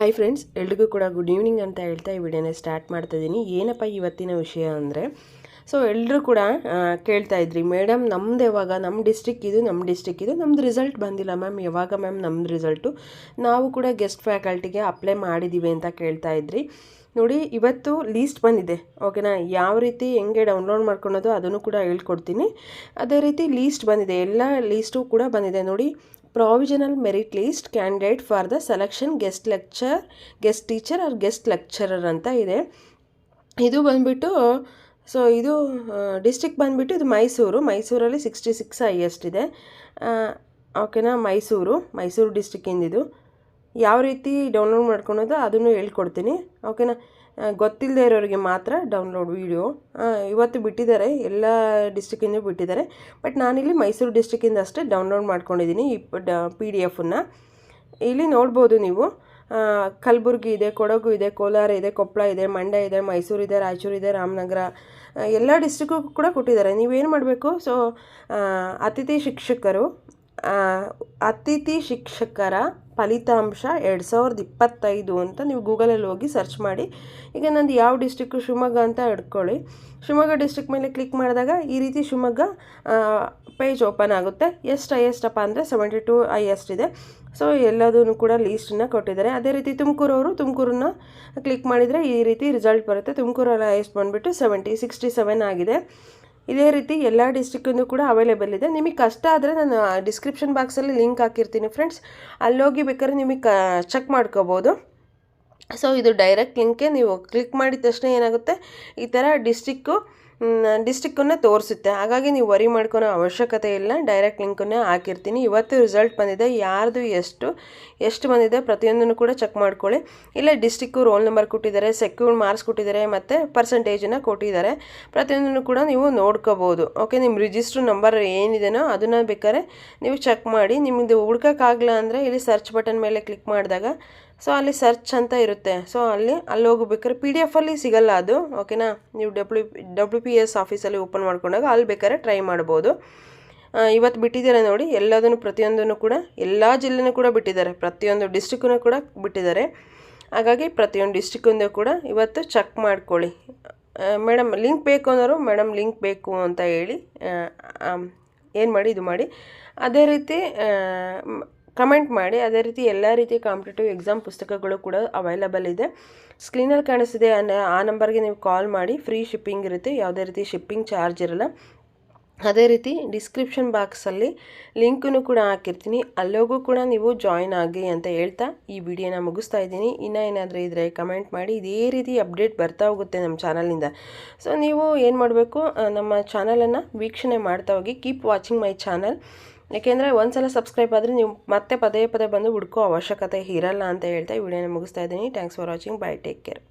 Hi friends ಎಲ್ರಿಗೂ ಕೂಡ good evening ಅಂತ ಹೇಳ್ತಾ ಈ ವಿಡಿಯೋನ ಸ್ಟಾರ್ಟ್ ಮಾಡ್ತಾ ಇದ್ದೀನಿ ಏನಪ್ಪ ಇವತ್ತಿನ ವಿಷಯ ಅಂದರೆ? ಸೊ ಎಲ್ಲರೂ ಕೂಡ ಕೇಳ್ತಾ ಇದ್ರಿ ಮೇಡಮ್ ನಮ್ದು ಯಾವಾಗ? ನಮ್ಮ ಡಿಸ್ಟ್ರಿಕ್ ಇದು ನಮ್ಮ ಡಿಸ್ಟ್ರಿಕ್ ಇದು, ನಮ್ದು ರಿಸಲ್ಟ್ ಬಂದಿಲ್ಲ ಮ್ಯಾಮ್ ಯಾವಾಗ ಮ್ಯಾಮ್ ನಮ್ಮದು ರಿಸಲ್ಟು ನಾವು ಕೂಡ ಗೆಸ್ಟ್ ಫ್ಯಾಕಲ್ಟಿಗೆ ಅಪ್ಲೈ ಮಾಡಿದ್ದೀವಿ ಅಂತ ಕೇಳ್ತಾ ಇದ್ರಿ. ನೋಡಿ, ಇವತ್ತು ಲೀಸ್ಟ್ ಬಂದಿದೆ ಓಕೆನಾ ಯಾವ ರೀತಿ, ಹೆಂಗೆ ಡೌನ್ಲೋಡ್ ಮಾಡ್ಕೊಳೋದು, ಅದನ್ನು ಕೂಡ ಹೇಳ್ಕೊಡ್ತೀನಿ. ಅದೇ ರೀತಿ ಲೀಸ್ಟ್ ಬಂದಿದೆ, ಎಲ್ಲ ಲೀಸ್ಟು ಕೂಡ ಬಂದಿದೆ. ನೋಡಿ provisional merit list candidate for the selection guest lecture guest teacher or guest lecturer ಅಂತ ಇದೆ. ಇದು ಬಂದುಬಿಟ್ಟು ಸೊ ಇದು ಡಿಸ್ಟಿಕ್ ಬಂದ್ಬಿಟ್ಟು ಇದು ಮೈಸೂರು. ಮೈಸೂರಲ್ಲಿ ಸಿಕ್ಸ್ಟಿ ಸಿಕ್ಸ್ ಹೈಯೆಸ್ಟ್ ಇದೆ ಓಕೆನಾ ಮೈಸೂರು. ಮೈಸೂರು ಡಿಸ್ಟಿಕ್ಕಿಂದಿದು ಯಾವ ರೀತಿ ಡೌನ್ಲೋಡ್ ಮಾಡ್ಕೊಳೋದು ಅದನ್ನು ಹೇಳ್ಕೊಡ್ತೀನಿ. ಓಕೆನಾ ಗೊತ್ತಿಲ್ಲದೆ ಇರೋರಿಗೆ ಮಾತ್ರ ಡೌನ್ಲೋಡ್ ವೀಡಿಯೋ ಇವತ್ತು ಬಿಟ್ಟಿದ್ದಾರೆ, ಎಲ್ಲ ಡಿಸ್ಟಿಕ್ಕಿಂದ ಬಿಟ್ಟಿದ್ದಾರೆ. ಬಟ್ ನಾನಿಲ್ಲಿ ಮೈಸೂರು ಡಿಸ್ಟಿಕ್ಕಿಂದ ಅಷ್ಟೇ ಡೌನ್ಲೋಡ್ ಮಾಡ್ಕೊಂಡಿದ್ದೀನಿ ಈ ಪಿ, ಡಿ ಎಫನ್ನು ಇಲ್ಲಿ ನೋಡ್ಬೋದು ನೀವು ಕಲಬುರ್ಗಿ ಇದೆ, ಕೊಡಗು ಇದೆ, ಕೋಲಾರ ಇದೆ, ಕೊಪ್ಪಳ ಇದೆ, ಮಂಡ್ಯ ಇದೆ, ಮೈಸೂರು ಇದೆ, ರಾಯಚೂರು ಇದೆ, ರಾಮನಗರ ಎಲ್ಲ ಡಿಸ್ಟಿಕ್ಕು ಕೂಡ ಕೊಟ್ಟಿದ್ದಾರೆ. ನೀವೇನು ಮಾಡಬೇಕು? ಸೊ ಅತಿಥಿ ಶಿಕ್ಷಕರು ಅತಿಥಿ ಶಿಕ್ಷಕರ ಫಲಿತಾಂಶ ಎರಡು ಸಾವಿರದ ಇಪ್ಪತ್ತೈದು ಅಂತ ನೀವು ಗೂಗಲಲ್ಲಿ ಹೋಗಿ ಸರ್ಚ್ ಮಾಡಿ. ಈಗ ನಂದು ಯಾವ ಡಿಸ್ಟಿಕ್ಕು ಶಿವಮೊಗ್ಗ ಅಂತ ಹಿಡ್ಕೊಳ್ಳಿ. ಶಿವಮೊಗ್ಗ ಡಿಸ್ಟಿಕ್ ಮೇಲೆ ಕ್ಲಿಕ್ ಮಾಡಿದಾಗ ಈ ರೀತಿ ಶಿವಮೊಗ್ಗ ಪೇಜ್ ಓಪನ್ ಆಗುತ್ತೆ. ಎಷ್ಟು ಹೈಯೆಸ್ಟಪ್ಪ ಅಂದರೆ ಸೆವೆಂಟಿ ಟು ಹೈಯೆಸ್ಟ್ ಇದೆ. ಸೊ ಎಲ್ಲದೂ ಕೂಡ ಲೀಸ್ಟನ್ನ ಕೊಟ್ಟಿದ್ದಾರೆ. ಅದೇ ರೀತಿ ತುಮಕೂರವರು, ತುಮಕೂರನ್ನ ಕ್ಲಿಕ್ ಮಾಡಿದರೆ ಈ ರೀತಿ ರಿಸಲ್ಟ್ ಬರುತ್ತೆ. ತುಮಕೂರಲ್ಲಿ ಹೈಯೆಸ್ಟ್ ಬಂದುಬಿಟ್ಟು ಸೆವೆಂಟಿ, ಸಿಕ್ಸ್ಟಿ ಸೆವೆನ್ ಆಗಿದೆ. ಇದೇ ರೀತಿ ಎಲ್ಲ ಡಿಸ್ಟಿಕ್ಕಿಂದು ಕೂಡ ಅವೈಲೇಬಲ್ ಇದೆ. ನಿಮಗೆ ಕಷ್ಟ ಆದರೆ ನಾನು ಡಿಸ್ಕ್ರಿಪ್ಷನ್ ಬಾಕ್ಸಲ್ಲಿ ಲಿಂಕ್ ಹಾಕಿರ್ತೀನಿ ಫ್ರೆಂಡ್ಸ್ ಅಲ್ಲೋಗಿ ಬೇಕಾದ್ರೆ ನಿಮಗೆ ಚೆಕ್ ಮಾಡ್ಕೋಬೋದು. ಸೊ ಇದು ಡೈರೆಕ್ಟ್ ಲಿಂಕೆ ನೀವು ಕ್ಲಿಕ್ ಮಾಡಿದ ತಕ್ಷಣ ಏನಾಗುತ್ತೆ? ಈ ಥರ ಡಿಸ್ಟಿಕ್ಕು ಡಿಸ್ಟಿಕ್ಕನ್ನು ತೋರಿಸುತ್ತೆ. ಹಾಗಾಗಿ ನೀವು ವರಿ ಮಾಡ್ಕೊಳೋ ಅವಶ್ಯಕತೆ ಇಲ್ಲ. ಡೈರೆಕ್ಟ್ ಲಿಂಕನ್ನೇ ಹಾಕಿರ್ತೀನಿ. ಇವತ್ತು ರಿಸಲ್ಟ್ ಬಂದಿದೆ. ಯಾರ್ದು ಎಷ್ಟು ಎಷ್ಟು ಬಂದಿದೆ ಪ್ರತಿಯೊಂದನ್ನು ಕೂಡ ಚೆಕ್ ಮಾಡ್ಕೊಳ್ಳಿ. ಇಲ್ಲ ಡಿಸ್ಟಿಕ್ಕು ರೋಲ್ ನಂಬರ್ ಕೊಟ್ಟಿದ್ದಾರೆ ಸೆಕ್ಯೂರ್ ಮಾರ್ಕ್ಸ್ ಕೊಟ್ಟಿದ್ದಾರೆ, ಮತ್ತು ಪರ್ಸೆಂಟೇಜನ್ನು ಕೊಟ್ಟಿದ್ದಾರೆ. ಪ್ರತಿಯೊಂದನ್ನು ಕೂಡ ನೀವು ನೋಡ್ಕೋಬೋದು ಓಕೆ ನಿಮ್ಮ ರಿಜಿಸ್ಟ್ರ್ ನಂಬರ್ ಏನಿದೆಯೋ ಅದನ್ನು ಬೇಕಾದ್ರೆ ನೀವು ಚೆಕ್ ಮಾಡಿ. ನಿಮ್ಮದು ಹುಡ್ಕೋಕ್ಕಾಗಲ್ಲ ಅಂದರೆ ಇಲ್ಲಿ ಸರ್ಚ್ ಬಟನ್ ಮೇಲೆ ಕ್ಲಿಕ್ ಮಾಡಿದಾಗ ಸೊ ಅಲ್ಲಿ ಸರ್ಚ್ ಅಂತ ಇರುತ್ತೆ. ಸೊ ಅಲ್ಲಿ ಅಲ್ಲಿ ಹೋಗ್ಬೇಕಾದ್ರೆ ಪಿ ಡಿ ಎಫಲ್ಲಿ ಸಿಗಲ್ಲ ಅದು ಓಕೆನಾ ನೀವು ಡಬ್ಲ್ಯೂ ಡಬ್ಲ್ಯೂ ಪಿ ಎಸ್ ಆಫೀಸಲ್ಲಿ ಓಪನ್ ಮಾಡ್ಕೊಂಡಾಗ ಅಲ್ಲಿ ಬೇಕಾದ್ರೆ ಟ್ರೈ ಮಾಡ್ಬೋದು. ಇವತ್ತು ಬಿಟ್ಟಿದ್ದಾರೆ ನೋಡಿ, ಎಲ್ಲದನ್ನು ಪ್ರತಿಯೊಂದನ್ನು ಕೂಡ, ಎಲ್ಲ ಜಿಲ್ಲೆನೂ ಕೂಡ ಬಿಟ್ಟಿದ್ದಾರೆ. ಪ್ರತಿಯೊಂದು ಡಿಸ್ಟಿಕ್ಕೂ ಕೂಡ ಬಿಟ್ಟಿದ್ದಾರೆ. ಹಾಗಾಗಿ ಪ್ರತಿಯೊಂದು ಡಿಸ್ಟಿಕ್ಕಿಂದ ಕೂಡ ಇವತ್ತು ಚೆಕ್ ಮಾಡ್ಕೊಳ್ಳಿ. ಮೇಡಮ್ ಲಿಂಕ್ ಬೇಕು ಅನ್ನೋರು ಮೇಡಮ್ ಲಿಂಕ್ ಬೇಕು ಅಂತ ಹೇಳಿ ಏನು ಮಾಡಿ, ಇದು ಮಾಡಿ. ಅದೇ ರೀತಿ ಕಮೆಂಟ್ ಮಾಡಿ, ಅದೇ ರೀತಿ ಎಲ್ಲ ರೀತಿಯ ಕಾಂಪಿಟೇಟಿವ್ ಎಕ್ಸಾಮ್ ಪುಸ್ತಕಗಳು ಕೂಡ ಅವೈಲಬಲ್ ಇದೆ. ಸ್ಕ್ರೀನಲ್ಲಿ ಕಾಣಿಸ್ತಿದೆ ಆ ಆ ನಂಬರ್ಗೆ ನೀವು ಕಾಲ್ ಮಾಡಿ ಫ್ರೀ ಶಿಪ್ಪಿಂಗ್ ಇರುತ್ತೆ, ಯಾವುದೇ ರೀತಿ ಶಿಪ್ಪಿಂಗ್ ಚಾರ್ಜ್ ಇರಲ್ಲ. ಅದೇ ರೀತಿ ಡಿಸ್ಕ್ರಿಪ್ಷನ್ ಬಾಕ್ಸಲ್ಲಿ ಲಿಂಕನ್ನು ಕೂಡ ಹಾಕಿರ್ತೀನಿ. ಅಲ್ಲೋಗೂ ಕೂಡ ನೀವು ಜಾಯಿನ್ ಆಗಿ ಅಂತ ಹೇಳ್ತಾ ಈ ವಿಡಿಯೋನ ಮುಗಿಸ್ತಾ ಇದ್ದೀನಿ. ಇನ್ನೂ ಏನಾದರೂ ಇದ್ದರೆ ಕಮೆಂಟ್ ಮಾಡಿ, ಇದೇ ರೀತಿ ಅಪ್ಡೇಟ್ ಬರ್ತಾ ಹೋಗುತ್ತೆ ನಮ್ಮ ಚಾನಲಿಂದ ಸೊ ನೀವು ಏನು ಮಾಡಬೇಕು? ನಮ್ಮ ಚಾನಲನ್ನು ವೀಕ್ಷಣೆ ಮಾಡ್ತಾ ಹೋಗಿ ಕೀಪ್ ವಾಚಿಂಗ್ ಮೈ ಚಾನಲ್ ಯಾಕೆಂದರೆ ಒಂದ್ಸಲ ಸಬ್ಸ್ಕ್ರೈಬ್ ಆದರೆ ನೀವು ಮತ್ತೆ ಪದೇ ಪದೇ ಬಂದು ಹುಡ್ಕೋ ಅವಶ್ಯಕತೆ ಇರಲ್ಲ ಅಂತ ಹೇಳ್ತಾ ಈ ವಿಡಿಯೋನ ಮುಗಿಸ್ತಾ ಇದ್ದೀನಿ. Thanks for watching bye take care